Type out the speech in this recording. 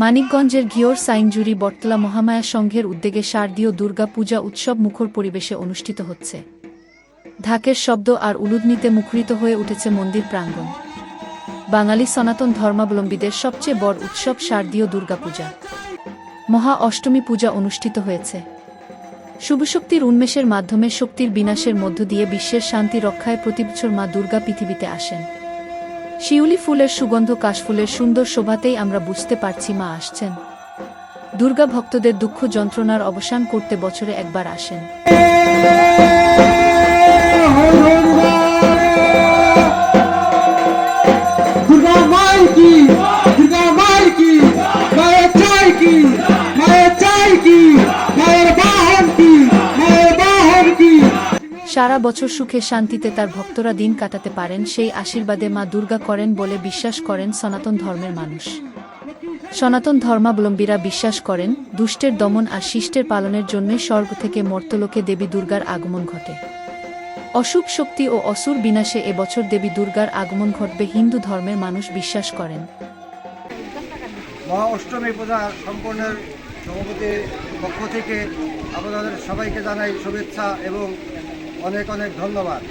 মানিকগঞ্জের ঘিওর সাইনজুরি বটতলা মহামায়া সংঘের উদ্যোগে শারদীয় দুর্গা পূজা উৎসব মুখর পরিবেশে অনুষ্ঠিত হচ্ছে। ঢাকের শব্দ আর উলুদনিতে মুখরিত হয়ে উঠেছে মন্দির প্রাঙ্গণ। বাঙালি সনাতন ধর্মাবলম্বীদের সবচেয়ে বড় উৎসব শারদীয় দুর্গাপূজা। মহা অষ্টমী পূজা অনুষ্ঠিত হয়েছে। শুভশক্তির উন্মেষের মাধ্যমে শক্তির বিনাশের মধ্য দিয়ে বিশ্বের শান্তি রক্ষায় প্রতিবছর মা দুর্গা পৃথিবীতে আসেন। শিউলি ফুলের সুগন্ধ কাশফুলের সুন্দর শোভাতেই আমরা বুঝতে পারছি মা আসছেন। দুর্গা ভক্তদের দুঃখ যন্ত্রণার অবসান করতে বছরে একবার আসেন। সারা বছর সুখে শান্তিতে তার ভক্তরা দিন কাটাতে পারেন, সেই আশীর্বাদে মা দুর্গা করেন বলে বিশ্বাস করেন সনাতন ধর্মের মানুষ। সনাতন ধর্মাবলম্বীরা বিশ্বাস করেন, দুষ্টের দমন আর শিষ্টের পালনের জন্য স্বর্গ থেকে মর্তলোকে দেবী দুর্গার আগমন ঘটে। অশুভ শক্তি ও অসুর বিনাশে এবছর দেবী দুর্গার আগমন ঘটবে হিন্দু ধর্মের মানুষ বিশ্বাস করেন। অষ্টমী পূজা সভাপতির পক্ষ থেকে আপনাদের সবাইকে জানাই শুভেচ্ছা এবং অনেক অনেক ধন্যবাদ।